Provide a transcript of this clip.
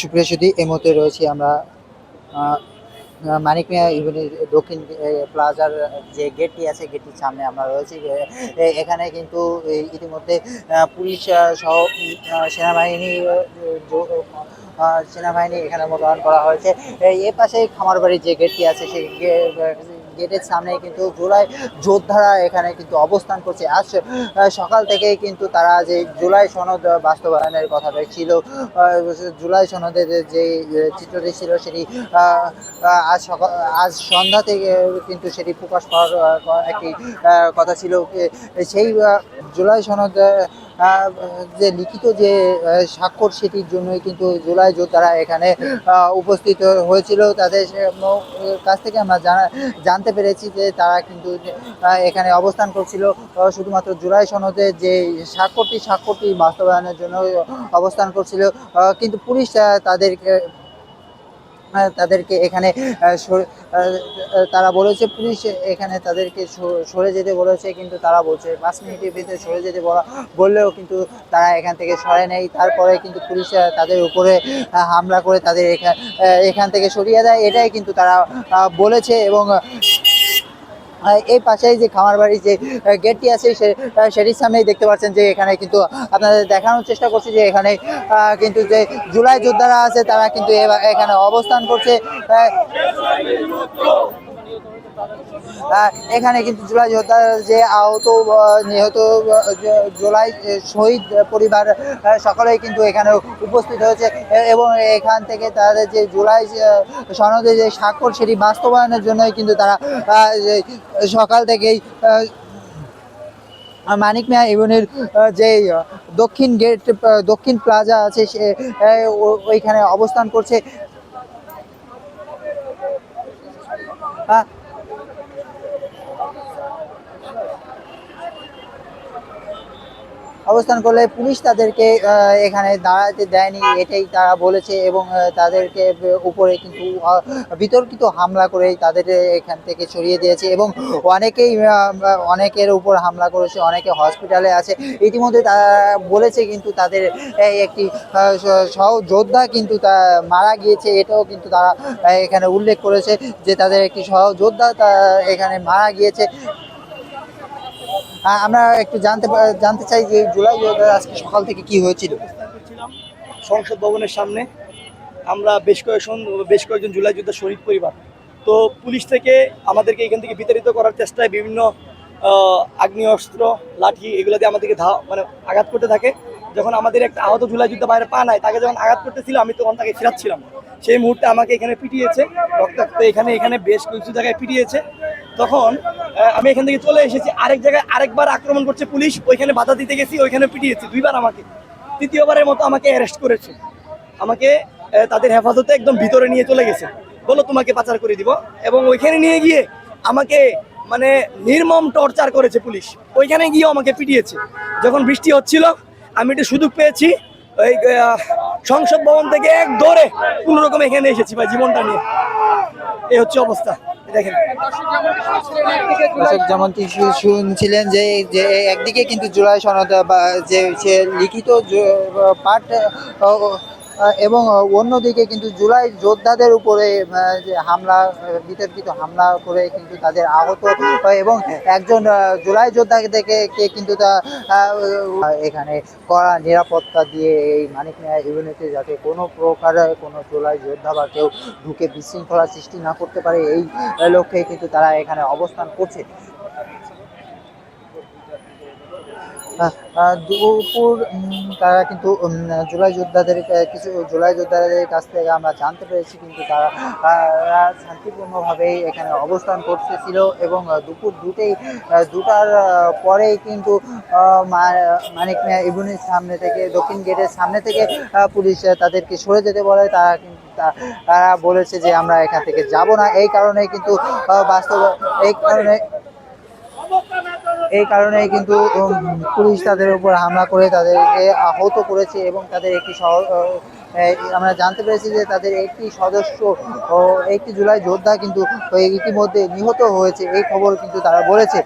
সুপ্রিয় সুদী এই মুহূর্তে রয়েছি আমরা মানিক মিয়া দক্ষিণ প্লাজার যে গেটটি আছে, গেটটির সামনে আমরা রয়েছি। এখানে কিন্তু ইতিমধ্যে পুলিশ সহ সেনাবাহিনী সেনাবাহিনী এখানে মোতায়েন করা হয়েছে। এ পাশে খামারবাড়ির যে গেটটি আছে, সেই গেটের সামনে কিন্তু জুলাই যোদ্ধারা এখানে কিন্তু অবস্থান করছে। আজ সকাল থেকেই কিন্তু তারা যে জুলাই সনদ বাস্তবায়নের কথা ছিল জুলাই সনদের যে চিত্রটি ছিল সেটি আজ আজ সন্ধ্যা থেকে কিন্তু সেটি প্রকাশ পাওয়ার একটি কথা ছিল। সেই জুলাই সনদ যে লিখিত যে স্বাক্ষর সেটির জন্যই কিন্তু জুলাই যোদ্ধারা এখানে উপস্থিত হয়েছিল। তাদের কাছ থেকে আমরা জানা জানতে পেরেছি যে তারা কিন্তু এখানে অবস্থান করছিল। শুধুমাত্র জুলাই সনদে যে স্বাক্ষরটি স্বাক্ষরটি বাস্তবায়নের জন্য অবস্থান করছিল। কিন্তু পুলিশ আহ, তাদেরকে এখানে তারা বলেছে পুলিশ এখানে তাদেরকে সরে যেতে বলেছে, কিন্তু তারা বলছে পাঁচ মিনিটের ভিতরে সরে যেতে বলা, বললেও কিন্তু তারা এখান থেকে সরে নেই। তারপরে কিন্তু পুলিশ তাদের উপরে হামলা করে তাদের এখান এখান থেকে সরিয়ে দেয়। এটাই কিন্তু তারা বলেছে এবং এই পাশেই যে খামার বাড়ি যে গেটটি আছে সেটির সামনেই দেখতে পাচ্ছেন যে এখানে কিন্তু আপনাদের দেখানোর চেষ্টা করছি যে এখানে কিন্তু যে জুলাই যোদ্ধারা আছে, তারা কিন্তু এখানে অবস্থান করছে। এখানে কিন্তু জুলাই যোদ্ধার যে আহত নিহত জুলাই শহীদ পরিবার সকলেই কিন্তু এখানে উপস্থিত হয়েছে। এবং এখান থেকে তাদের যে জুলাই সনদে যে স্বাক্ষর, সেটি বাস্তবায়নের জন্যই কিন্তু তারা সকাল থেকেই মানিক মিয়া ইউনির যে দক্ষিণ গেট দক্ষিণ প্লাজা আছে, সে ওইখানে অবস্থান করছে। অবস্থান করলে পুলিশ তাদেরকে এখানে দাঁড়াতে দেয়নি, এটাই তারা বলেছে এবং তাদেরকে উপরে কিন্তু বিতর্কিত হামলা করে তাদের এখান থেকে সরিয়ে দিয়েছে এবং অনেকেই অনেকের উপর হামলা করেছে, অনেকে হসপিটালে আছে। ইতিমধ্যে তারা বলেছে কিন্তু তাদের একটি সহযোদ্ধা কিন্তু তা মারা গিয়েছে, এটাও কিন্তু তারা এখানে উল্লেখ করেছে যে তাদের একটি সহযোদ্ধা তা এখানে মারা গিয়েছে। আমরা একটু জানতে জানতে চাই যে জুলাই আজকে সকাল থেকে কি হয়েছিল? সংসদ ভবনের সামনে আমরা বেশ কয়েকজন বেশ কয়েকজন জুলাই যোদ্ধা শহীদ পরিবার। তো পুলিশ থেকে আমাদেরকে এখান থেকে বিতাড়িত করার চেষ্টায় বিভিন্ন আগ্নেয়াস্ত্র, লাঠি এগুলো দিয়ে আমাদেরকে ধা মানে আঘাত করতে থাকে। যখন আমাদের একটা আহত জুলাই যুদ্ধ বাইরে পা নাই তাকে যখন আঘাত করতেছিল, আমি তখন তাকে ফেরাচ্ছিলাম। সেই মুহূর্তে আমাকে এখানে পিটিয়েছে, রক্তাক্ত এখানে এখানে বেশ কিছু জায়গায় পিটিয়েছে। তখন আমি এখান থেকে চলে এসেছি, আরেক জায়গায় আরেকবার আক্রমণ করছে পুলিশ, ওইখানে বাধা দিতে গেছি, ওইখানে পিটিয়েছি, দুইবার আমাকে। তৃতীয়বারের মতো আমাকে অ্যারেস্ট করেছে। আমাকে তাদের হেফাজতে একদম ভিতরে নিয়ে চলে গেছে। বলো তোমাকে পাচার করে দিব। এবং ওইখানে নিয়ে গিয়ে আমাকে মানে নির্মম টর্চার করেছে পুলিশ। ওইখানে গিয়েও আমাকে পিটিয়েছে। যখন বৃষ্টি হচ্ছিল, আমি একটু সুযোগ পেয়েছি, ওই সংসদ ভবন থেকে এক দৌড়ে কোনো রকম এখানে এসেছি ভাই, জীবনটা নিয়ে। এই হচ্ছে অবস্থা। দর্শক শুনছিলেন যে যে একদিকে কিন্তু জুলাই সনদ বা যে সে লিখিত পাঠ এবং অন্যদিকে কিন্তু জুলাই যোদ্ধাদের উপরে যে হামলা, বিতর্কিত হামলা করে কিন্তু তাদের আহত এবং একজন জুলাই যোদ্ধা থেকে কে কিন্তু তা এখানে কড়া নিরাপত্তা দিয়ে এই মানিক মিয়া ইউনিটে যাতে কোনো প্রকার কোনো জুলাই যোদ্ধা বা কেউ ঢুকে বিশৃঙ্খলা সৃষ্টি না করতে পারে, এই লক্ষ্যে কিন্তু তারা এখানে অবস্থান করছে। দুপুর তারা কিন্তু জুলাই যোদ্ধাদের কিছু জুলাই যোদ্ধাদের কাছ থেকে আমরা জানতে পেরেছি কিন্তু তারা আহ, শান্তিপূর্ণভাবে এখানে অবস্থান করতেছিল এবং দুপুর দুটেই দুটার পরেই কিন্তু মানিক মিয়া সামনে থেকে দক্ষিণ গেটের সামনে থেকে পুলিশ তাদেরকে সরে যেতে বলে। তারা কিন্তু তারা বলেছে যে আমরা এখান থেকে যাব না। এই কারণে কিন্তু বাস্তব এই কারণে এই কারণে কিন্তু পুলিশ তাদের উপর হামলা করে তাদেরকে আহত করেছে এবং তাদের একটি আমরা জানতে পেরেছি যে তাদের একটি সদস্য একটি জুলাই যোদ্ধা কিন্তু ইতিমধ্যে নিহত হয়েছে এই খবর কিন্তু তারা বলেছে